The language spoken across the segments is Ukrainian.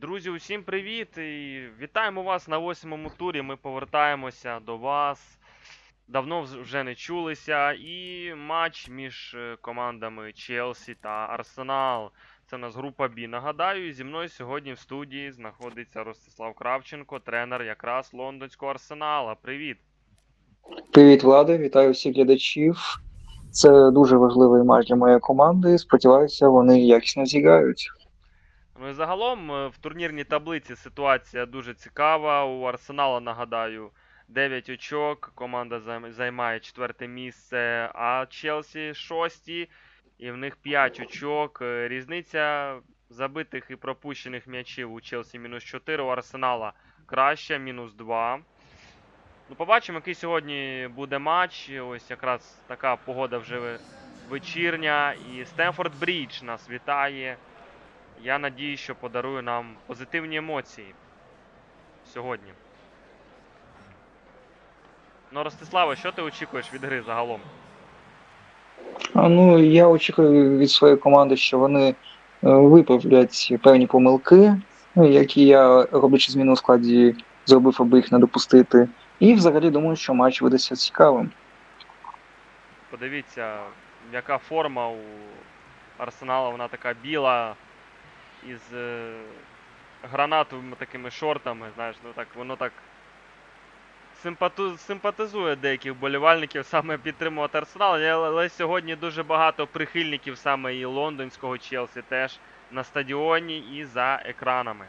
Друзі, усім привіт! І вітаємо вас на восьмому турі. Ми повертаємося до вас. Давно вже не чулися. І матч між е, командами Челсі та Арсенал. Це у нас група Бі. Нагадаю, зі мною сьогодні в студії знаходиться Ростислав Кравченко, тренер якраз лондонського Арсенала. Привіт! Привіт, Влада, вітаю всіх глядачів. Це дуже важливий матч для моєї команди. Сподіваюся, вони якісно зіграють. Ну і загалом е, в турнірній таблиці ситуація дуже цікава. У Арсенала, нагадаю, 9 очок. Команда займає четверте місце, а Челсі шості. І в них 5 очок. Е, Різниця забитих і пропущених м'ячів у Челсі мінус 4, у Арсенала краща, мінус 2. Ну, побачимо, який сьогодні буде матч. Ось якраз така погода вже вечірня. І Стемфорд Брідж нас вітає. Я надію, що подарує нам позитивні емоції сьогодні. Ну, Ростиславе, що ти очікуєш від гри загалом? А, ну, я очікую від своєї команди, що вони е, виправлять певні помилки, ну, які я, роблячи зміну у складі, зробив, аби їх не допустити. І взагалі думаю, що матч видасться цікавим. Подивіться, яка форма у Арсенала, вона така біла із е, гранатовими такими шортами, знаєш, ну так воно так симпату, симпатизує деяких болівальників саме підтримувати Арсенал, але, але сьогодні дуже багато прихильників саме і лондонського Челсі теж на стадіоні і за екранами.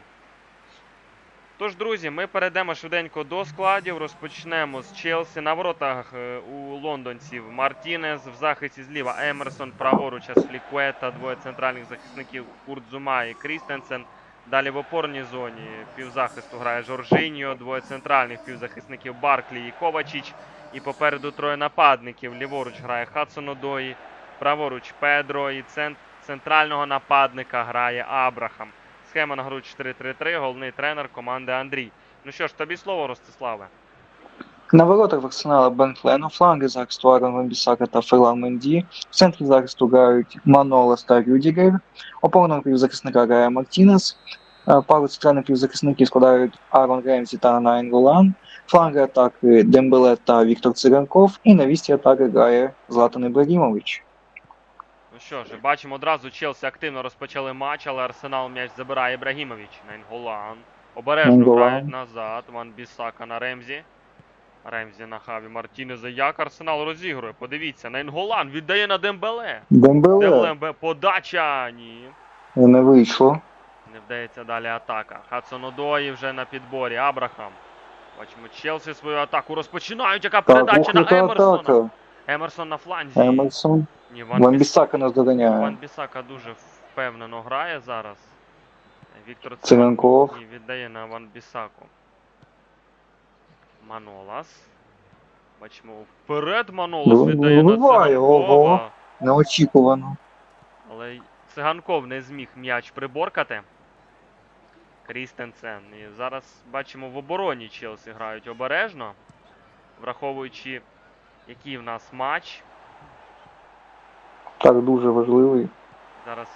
Тож, друзі, ми перейдемо швиденько до складів. Розпочнемо з Челсі. На воротах е, у лондонців Мартінес, в захисті зліва Емерсон, праворуч Аслікуета, двоє центральних захисників Курдзума і Крістенсен. Далі в опорній зоні півзахисту грає Жоржиньо, двоє центральних півзахисників Барклі і Ковачіч. І попереду троє нападників. Ліворуч грає Хадсон Одої, праворуч Педро і цент... центрального нападника грає Абрахам. Схема на гру 4-3-3, головний тренер команди Андрій. Ну що ж, тобі слово, Ростиславе. На воротах в Арсенала Бенклен, у фланги захисту Арон Вамбісака та Ферлан Менді. В центрі захисту грають Манолас та Рюдігер. Опорного півзахисника грає Мартінес. Е, Пару центральних півзахисників складають Арон Ремзі та Найн Голан. Фланги атаки Дембеле та Віктор Циганков. І на вісті атаки грає Златан Ібрагімович. Що ж, бачимо одразу Челсі активно розпочали матч, але Арсенал м'яч забирає Ібрагімович. Нейнголан. Обережно грають назад. Ван Бісака на Ремзі. Ремзі на хаві Мартінеза. Як Арсенал розігрує? Подивіться, Нейнголан віддає на Дембеле. Дембеле Дембеле подача. Ні. не вийшло. Не вдається далі атака. Хадсон Одої вже на підборі. Абрахам. Бачимо, Челсі свою атаку розпочинають. Яка передача ух, на Емерсона. атака. Емерсон на фланзі. Емерсон. Ні, Ван, Біс... Вамбісака нас Ван. Бісака дуже впевнено грає зараз. Віктор Циганков. Циганков віддає на Ван Бісаку. Манолас. Бачимо, вперед Манолас Ну, віддає на вибиває, Циганкова. ого. Неочікувано. Але Циганков не зміг м'яч приборкати. Крістенсен. І зараз бачимо в обороні Челсі грають обережно, враховуючи, який в нас матч. Так дуже важливий. Зараз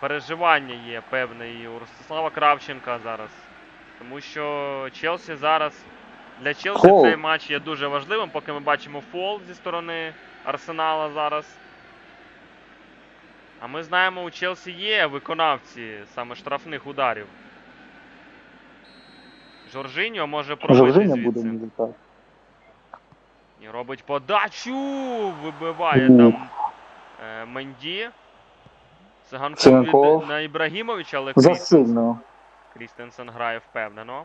переживання є певне і у Ростислава Кравченка зараз. Тому що Челсі зараз. Для Челсі Фол. цей матч є дуже важливим, поки ми бачимо фол зі сторони Арсенала зараз. А ми знаємо, у Челсі є виконавці саме штрафних ударів. Жоржиньо може пробити звідси. буде. І робить подачу. Вибиває там е, Менді. Циганков, від- на Ібрагімовича, але Крістенсен. Крістенсен грає впевнено.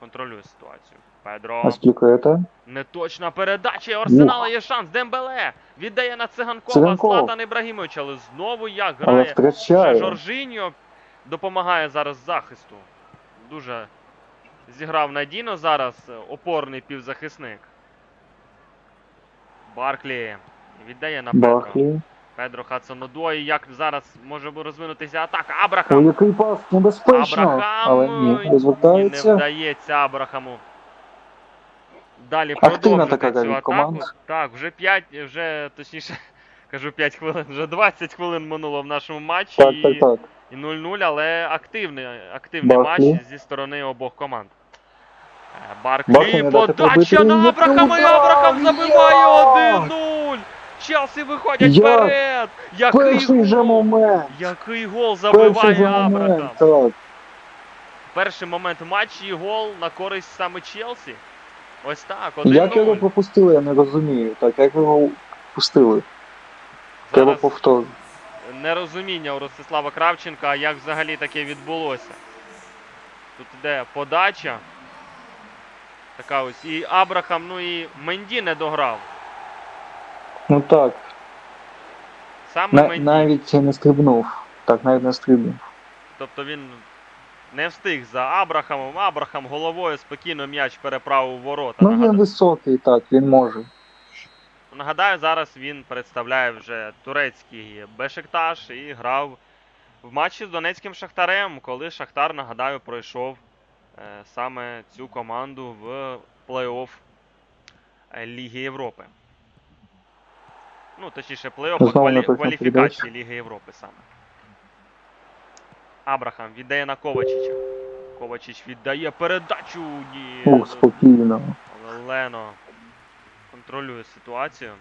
Контролює ситуацію. Педро. Аспікуета. Неточна передача. Арсенала є шанс. Дембеле. Віддає на Циганкова. Циганков. Златан Ібрагімович, але знову як грає. Втрачає. Жоржиньо допомагає зараз захисту. Дуже зіграв надійно зараз е, опорний півзахисник. Барклі віддає на Педро. Бахлі. Педро Хадсонодой. Як зараз може розвинутися атака? Абрахам. який пас небезпечно. Абрахам. Але ні, Ні, не вдається Абрахаму. Далі така цю атаку. команда. Так, вже 5, вже точніше, кажу 5 хвилин, вже 20 хвилин минуло в нашому матчі. Так, і так, так. І 0-0, але активний, активний Барклі. матч зі сторони обох команд. Барклі подача на Абрахама, і! Абрахам забиває 1-0! Челсі виходять Як? вперед! Який Перший же гол! момент. Який гол забиває Абрахам! момент. Перший момент матчі і гол на користь саме Челсі. Ось так, Як його пропустили, я не розумію. Так, як його пропустили? Треба повтор. нерозуміння у Ростислава Кравченка, як взагалі таке відбулося. Тут іде подача. Така ось. І Абрахам, ну і Менді не дограв. Ну так, Саме на, Менді. навіть не стрибнув. Так, навіть не стрибнув. Тобто він не встиг за Абрахамом. Абрахам головою спокійно м'яч переправив у ворота. Ну він Нагадаю, високий, так, він може. нагадаю, зараз він представляє вже турецький Бешикташ і грав в матчі з Донецьким Шахтарем, коли Шахтар, нагадаю, пройшов саме цю команду в плей-офф е, Ліги Європи. Ну, точніше, плей-офф квалі... кваліфікації Ліги Європи саме. Абрахам віддає на Ковачича. Ковачич віддає передачу. Ні. Ух, спокійно. Лено контролює ситуацію.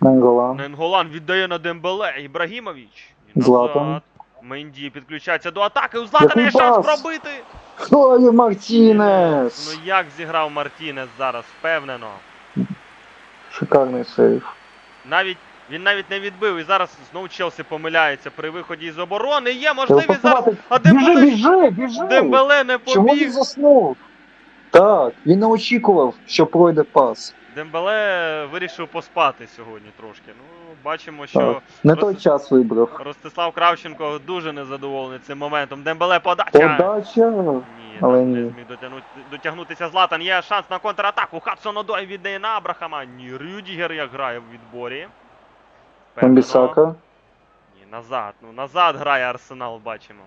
Ненголан. Ненголан віддає на Дембеле. Ібрагімович. І Златан. Менді підключається до атаки. У Златана є шанс пробити. Хто є Мартінес? Ну як зіграв Мартінес зараз, впевнено. Шикарний сейв. Навіть він навіть не відбив. І зараз знову Челсі помиляється при виході із оборони. Є можливість зараз. А Дембеле, біжи, біжи! Дембеле не Чому він побіг. заснув? Так, він не очікував, що пройде пас. Дембеле вирішив поспати сьогодні трошки. Ну, бачимо, що Просто- той час вибрав. Ростислав Кравченко дуже незадоволений цим моментом. Дембеле подача. Подача. Ні, Але не ні. зміг дотягнути, дотягнутися Златан. Є шанс на контратаку. Хадсон Одой віддає на Абрахама. Ні, Рюдігер як грає в відборі. Впевнено. Ні, назад. Ну, назад грає Арсенал, бачимо.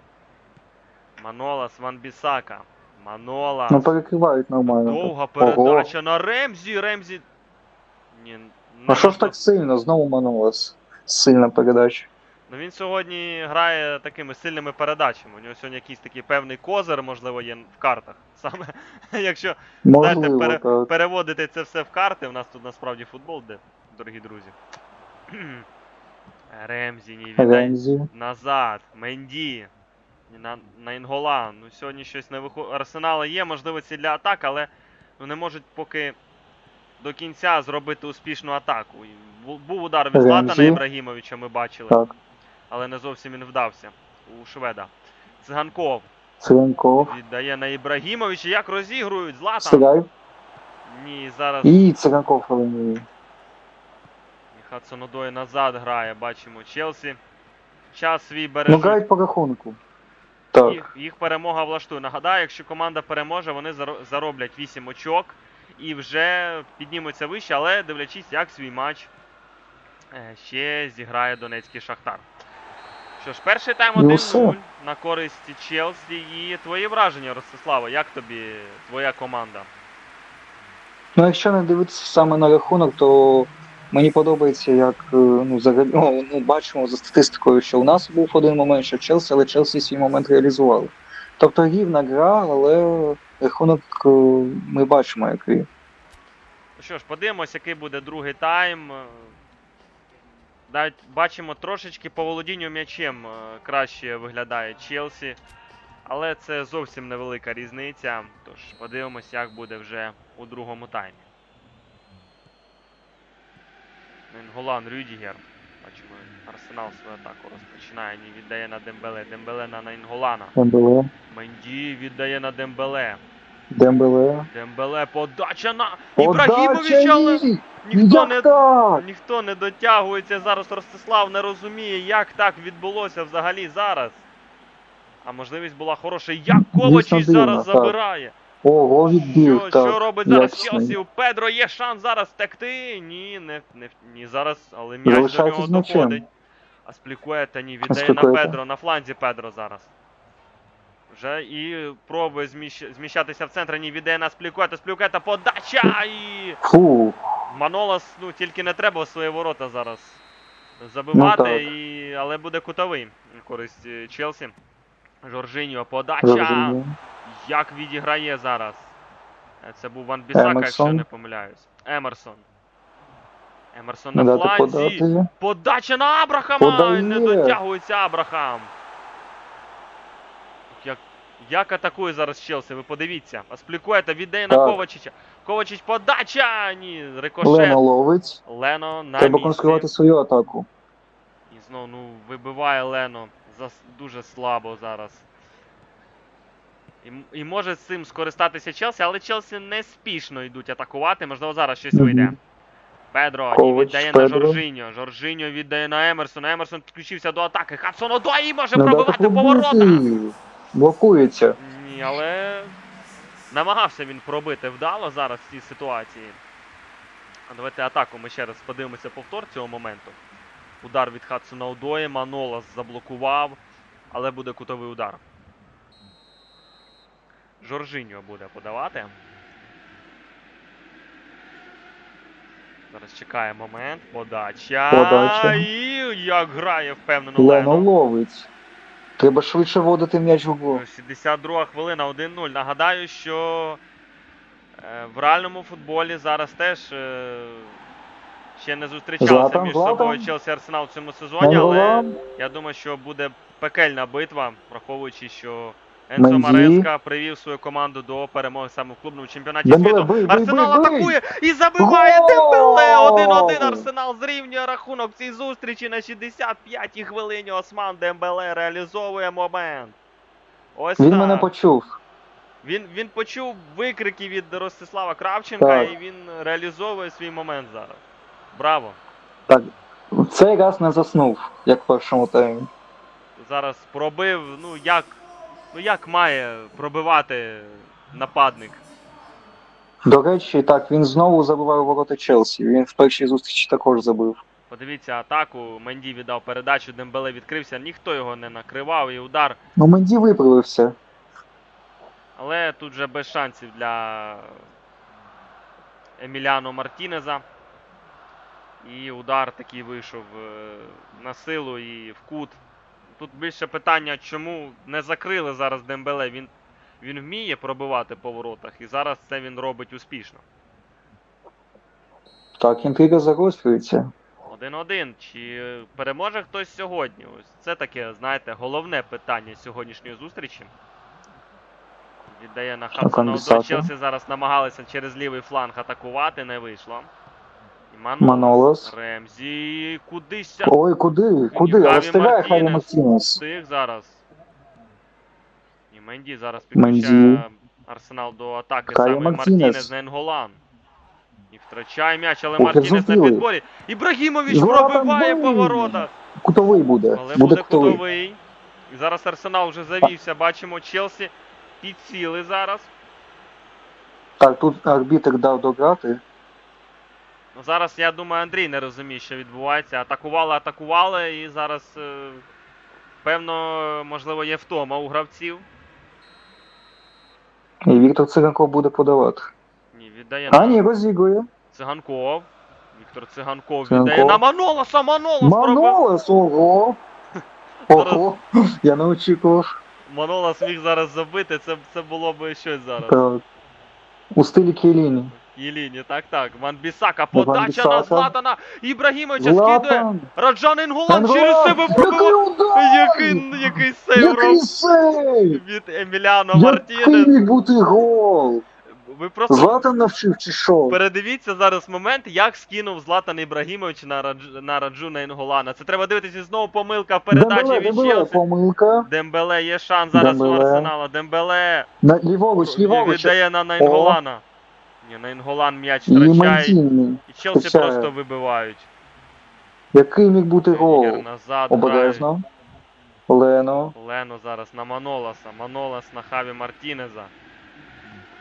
Манолас, Ван Бісака. Манолас. Ну перекривають нормально. Довга Ого. передача на Ремзі. Ремзі. Ні, А що ж так сильно? Знову Манолас. Сильна передача. Ну він сьогодні грає такими сильними передачами. У нього сьогодні якийсь такий певний козир, можливо, є в картах. Саме якщо Можливо, пере- так. переводити це все в карти, у нас тут насправді футбол, де, дорогі друзі. Ремзі, ні. Ремзі. Назад, Менді. На, на Інгола. Ну сьогодні щось не виходить. Арсенала є можливості для атак, але ну, не можуть поки до кінця зробити успішну атаку. Був удар від Златана Ібрагімовича, ми бачили. Так. Але не зовсім він вдався у шведа. Циганков Циренков. віддає на Ібрагімовича. Як розігрують Златан? Стріляй. Ні, зараз І Циренков елемінує. Хадсон Одой назад грає, бачимо Челсі. Час свій Ну грають по рахунку. Так. Їх, їх перемога влаштує. Нагадаю, якщо команда переможе, вони зароблять 8 очок і вже піднімуться вище, але дивлячись, як свій матч е, ще зіграє Донецький Шахтар. Що ж, перший тайм Ну, 1-0 все. на користь Челсі. І твої враження, Ростислава, як тобі твоя команда? Ну, якщо не дивитися саме на рахунок, то мені подобається, як е, ну, взагалі, ну, ну, бачимо за статистикою, що у нас був один момент, що Челсі, але Челсі свій момент реалізували. Тобто рівна гра, але рахунок е, ми бачимо, який. Ну що ж, подивимось, який буде другий тайм. Навіть бачимо трошечки по володінню м'ячем е, краще виглядає Челсі. Але це зовсім невелика різниця. Тож подивимось, як буде вже у другому таймі. Голан Рюдігер. Бачимо, Арсенал свою атаку розпочинає. Ні, віддає на Дембеле. Дембеле на Найнголана. Дембеле, Менді віддає на Дембеле. Дембеле. Дембеле подача на Подача Ібрагімович, але ніхто не так? Ніхто не дотягується зараз. Ростислав не розуміє, як так відбулося взагалі зараз. А можливість була хороша. Як Ковачич зараз так. забирає. Ого, відбив. Що, так. що робить зараз. Челсі? У Педро є шанс зараз втекти. Ні, не, не, ні зараз, але м'яч до Залишається нього з м'ячем. доходить. А Сплікуета ні, віддає на. Педро, на фланзі Педро зараз. Вже і пробує зміщ... зміщатися в центр, ні, віддає на Сплікуета. Сплікуета подача і... Фу, Манолас, ну тільки не треба в свої ворота зараз забивати, Ну, так. і... але буде кутовий. користь е, Челсі. Жоржиньо, подача. Жоржиньо. Як відіграє зараз? Е, Це був Ван Бісака, якщо не помиляюсь. Емерсон. Емерсон на фланзі. подати. Подача на Абрахама! Подає. Не дотягується Абрахам. Як, як атакує зараз Челсі, ви подивіться. Асплікуєте, віддає на Так. Ковачича. Ковачич подача! Ні, рикошет. Лено ловить. Лено на Треба місці. конструювати свою атаку. І знову ну, вибиває Лено зас... дуже слабо зараз. І, і може з цим скористатися Челсі, але Челсі неспішно йдуть атакувати. Можливо, зараз щось вийде. Педро і Ковач, віддає на. Жоржиньо. Жоржиньо віддає на Емерсона. Емерсон підключився до атаки. Хадсон Одой може Не дати пробивати поворота. Блокується. Ні, але намагався він пробити вдало зараз в цій ситуації. А давайте атаку ми ще раз подивимося повтор цього моменту. Удар від Хадсона Одої, Манолас заблокував, але буде кутовий удар. Жоржиньо буде подавати. Зараз чекає момент. Подача. Подача. І як грає впевнено Лено. ловить. Треба швидше вводити м'яч в углу. 62 хвилина, 1-0. Нагадаю, що е, в реальному футболі зараз теж е, ще не зустрічалися Златан, між Златан. собою Челсі Арсенал в цьому сезоні, але я думаю, що буде пекельна битва, враховуючи, що Енцо Менді. Мареска привів свою команду до перемоги саме в клубному чемпіонаті Дембеле, світу. бий, бий, Арсенал бий, бий! атакує і забиває Гол! Дембеле! 1-1 Арсенал зрівнює рахунок в цій зустрічі на 65-й хвилині. Осман Дембеле реалізовує момент. Ось Він так. мене почув. Він, він почув викрики від Ростислава Кравченка Так. і він реалізовує свій момент зараз. Браво! Так, в цей раз не заснув, як в першому таймі. Зараз пробив, ну як, ну як має пробивати нападник. До речі, так, він знову забиває ворота Челсі. Він в першій зустрічі також забив. Подивіться атаку. Менді віддав передачу, Дембеле відкрився, ніхто його не накривав і удар. Ну, Менді виправився. Але тут же без шансів для Еміліано Мартінеза. І удар такий вийшов е, на силу і в кут. Тут більше питання, чому не закрили зараз Дембеле. Він, він вміє пробивати по воротах, і зараз це він робить успішно. Так, інтрига загострюється. 1-1. Чи переможе хтось сьогодні? Ось це таке, знаєте, головне питання сьогоднішньої зустрічі. Віддає на Wan-Bissaka. Челсі зараз намагалися через лівий фланг атакувати, не вийшло. І Манолас. Манолас. Ремзі кудись Ой, куди? Куди? Але встигає Хаві Мартінес. Встиг зараз. І Менді зараз підключає Арсенал до атаки Хаві саме Мартінес. Мартінес на Енголан. І втрачає м'яч, але Мартінес на підборі. Ібрагімович пробиває по воротах. Кутовий буде. Але буде кутовий. кутовий. І зараз Арсенал вже завівся. Бачимо, Челсі підсіли зараз. Так, тут арбітр дав дограти. Ну зараз я думаю, Андрій не розуміє, що відбувається. Атакували, атакували, і зараз, е, певно, можливо, є втома у гравців. І Віктор Циганков буде подавати. Ні, віддає А, ні, розігрує. Циганков. Віктор Циганков Циганков. віддає на Маноласа. Манолас пробив. Манолас, ого! Ого, я не очікував. Манолас міг зараз забити. Це, це було б щось зараз. Так. У стилі Кіеліні. Єліні, так, так. Ван Бісака, подача Ван-Бісака. на Златана. Ібрагімовича скидує. Раджан Інгулан через себе Який удар! Який, який сейв Який роб від Еміляно Який міг бути гол! Ви просто Златан навчив чи що? передивіться зараз момент, як скинув Златан Ібрагімович на, Радж... на Раджуна Інголана. Це треба дивитися знову помилка в передачі Дембеле, від Дембеле, Челсі. помилка. Дембеле є шанс зараз у Арсенала. Дембеле На, ліворуч, ліворуч. віддає на, на Інголана. Ні, на Інголан м'яч втрачає. І Челсі втрачає. просто вибивають. Який міг бути гол? Ігор назад. Обережно. Лено. Лено зараз на Маноласа. Манолас на Хаві Мартінеза.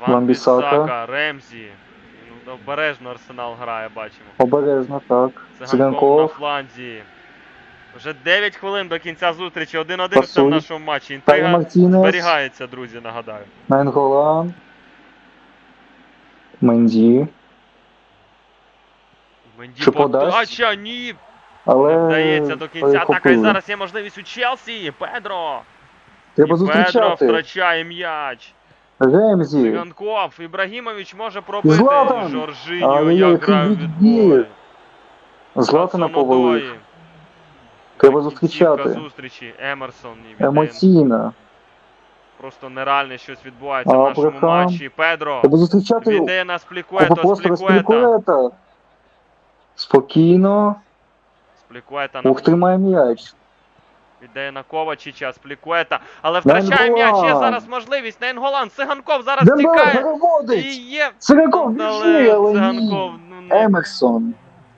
Ван-Бісака. Ван-Бісака, Ремзі. Ну, обережно Арсенал грає, бачимо. Обережно, так. Циганков на Циганков. фланзі. Вже 9 хвилин до кінця зустрічі. 1-1 це в Пасуй. нашому матчі. Хаві Інтрига Мартінес. зберігається, друзі, нагадаю. Найнголан. Менді. Менді Чи подасть? подача, ні. Але Вдається до кінця. Так, і перехопили. зараз є можливість у Челсі. Педро. Треба і Педро зустрічати. втрачає м'яч. Ремзі. Циганков. Ібрагімович може пробити. Златан! Жоржиньо, Але як який грав відбори. Златана повалив. Треба Кінцівка зустрічати. зустрічі. Емерсон. і віддає. Емоційно. Просто нереальне щось відбувається в нашому Абрахам. матчі. Педро. Треба зустрічати Віддає на або Сплікуето. просто Сплікуета. Спокійно. Сплікуета на Ух, тримає м'яч. Віддає на Ковачича, Сплікуета. Але втрачає м'яч. Є зараз можливість. На Енголан. Циганков зараз Дембеле тікає. І переводить! є. Циганков біжи, але ні. Циганков ну, не, Емерсон.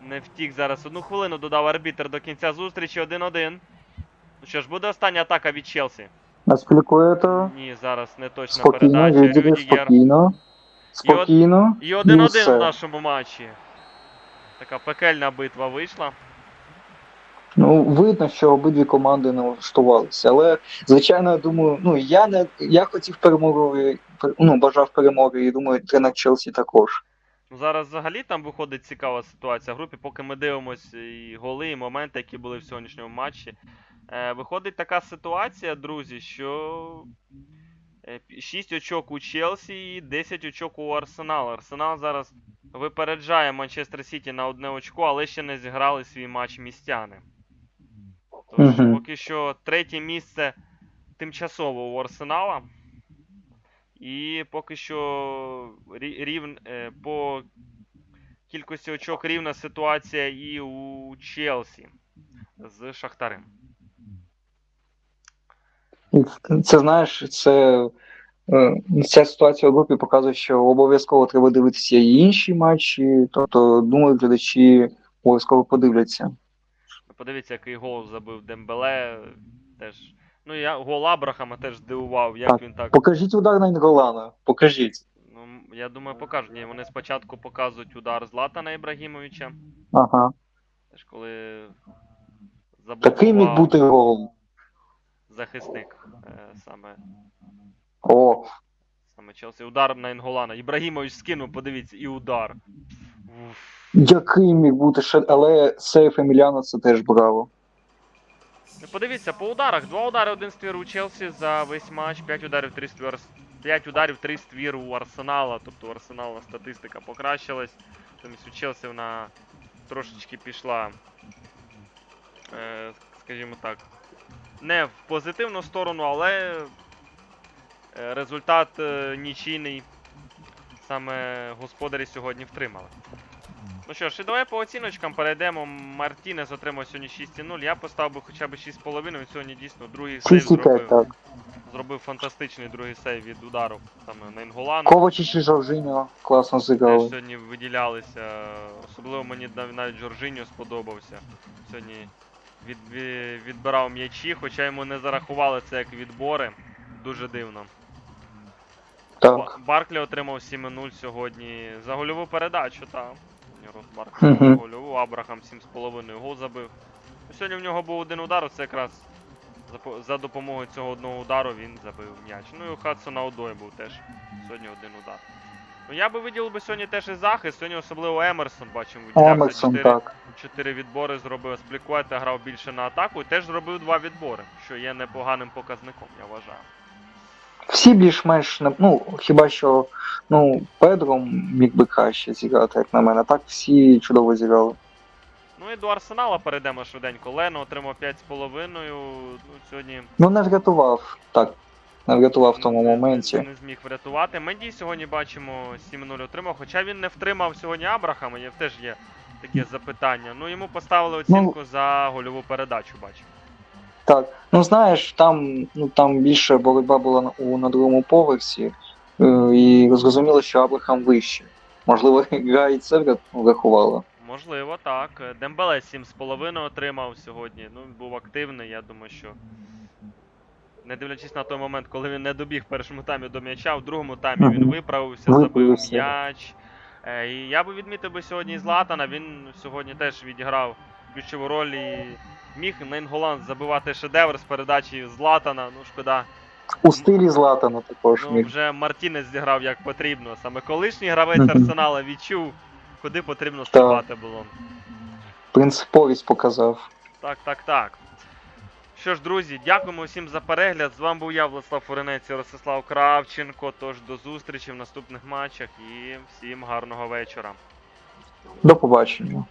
не втік зараз. Одну хвилину додав арбітр до кінця зустрічі 1-1. Ну що ж, буде остання атака від Челсі. Аспілікуєта. Ні, зараз не точна Спокійно, передача. Рюдігер. спокійно. Спокійно. І 1-1 в нашому матчі. Така пекельна битва вийшла. Ну, видно, що обидві команди не влаштувалися. Але, звичайно, я думаю, ну я не я хотів перемоги, ну, бажав перемоги, і думаю, тренер Челсі також. Ну, зараз взагалі там виходить цікава ситуація в групі, поки ми дивимося і голи, і моменти, які були в сьогоднішньому матчі. Е, виходить така ситуація, друзі, що 6 очок у Челсі і 10 очок у Арсенал. Арсенал зараз випереджає Манчестер Сіті на одне очко, але ще не зіграли свій матч містяни. Тож, Мгм. поки що третє місце тимчасово у Арсенала. І поки що рі- рівн, е, по кількості очок рівна ситуація і у Челсі з Шахтарем. Це знаєш, це е, ця ситуація у групі показує, що обов'язково треба дивитися і інші матчі. Тобто, думаю, глядачі обов'язково подивляться. Подивіться, який гол забив Дембеле. Теж. Ну, я гол Абрахама теж здивував, як Так, він так. Покажіть удар на Інголана. Покажіть. Ну, я думаю, покажуть. Ні, вони спочатку показують удар Златана Ібрагімовича. Ага. Теж коли заблокував Такий міг бути гол. Захисник е, саме, О, саме Челсі. Удар на Інголана. Ібрагімович скинув, подивіться, і удар. Уф. який міг бути ще, але сейф Еміліано це теж браво. Ну, Подивіться, по ударах. Два удари, один ствір у Челсі за весь матч, 5 ударів, 3 ствір. 5 ударів, 3 ствір у Арсенала. Тобто у Арсенала статистика покращилась. Замість у Челсі вона трошечки пішла, е, скажімо так, не в позитивну сторону, але е, результат е, нічийний саме господарі сьогодні втримали. Ну що ж, і давай по оціночкам перейдемо. Мартінес отримав сьогодні 6,0. Я поставив би хоча б 6,5. Він сьогодні дійсно другий сейв 6,5, зробив. так. Зробив фантастичний другий сейв від удару саме на Інголану. Ковачич і Жоржиньо класно Теж зіграли. сьогодні виділялися. Особливо мені навіть Жоржиньо сподобався. Сьогодні від, ві- відбирав м'ячі, хоча йому не зарахували це як відбори. Дуже дивно. Так. Барклі отримав 7-0 сьогодні за гольову передачу, так. Барклі гольову, Абрахам 7,5 гол забив. Ну, Сьогодні в нього був один удар, це якраз за, за допомогою цього одного удару він забив м'яч. Ну і у Хадсона Одой був теж сьогодні один удар. Ну я би виділив би сьогодні теж і захист, сьогодні особливо Емерсон, бачимо, виділявся Емерсон, 4, так. 4 відбори зробив. Сплікуета грав більше на атаку і теж зробив два відбори, що є непоганим показником, я вважаю. Всі більш-менш ну, хіба що ну, Педро міг би краще зіграти, як на мене. Так всі чудово зіграли. Ну і до Арсенала перейдемо швиденько. Лено отримав 5,5. Ну, сьогодні Ну не врятував. Так. Не врятував в тому моменті. Не, не зміг врятувати. Менді сьогодні бачимо 7-0 отримав, хоча він не втримав сьогодні Абрахама, є теж є таке запитання. Ну йому поставили оцінку за гольову передачу, бачимо. Так. Ну знаєш, там, ну, там більше боротьба була у, на другому поверсі, е, і зрозуміло, що Абрахам вище. Можливо, гра і це врахувала. Можливо, так. Дембеле 7,5 отримав сьогодні. Ну, був активний, я думаю, що. Не дивлячись на той момент, коли він не добіг в першому таймі до м'яча, в другому таймі він виправився, забив м'яч. Е, І я би відмітив би сьогодні Златана, він сьогодні теж відіграв ключову роль і міг Нейнголанд забивати шедевр з передачі Златана. Ну, шкода. У стилі Златана також Ну, міг. вже Мартінес зіграв як потрібно. Саме колишній гравець Арсенала відчув, куди потрібно стрибати було. принциповість показав. Так, так, так. Що ж, друзі, дякуємо всім за перегляд. З вами був я, Владислав Фуринець і Ростислав Кравченко. Тож до зустрічі в наступних матчах і всім гарного вечора. До побачення.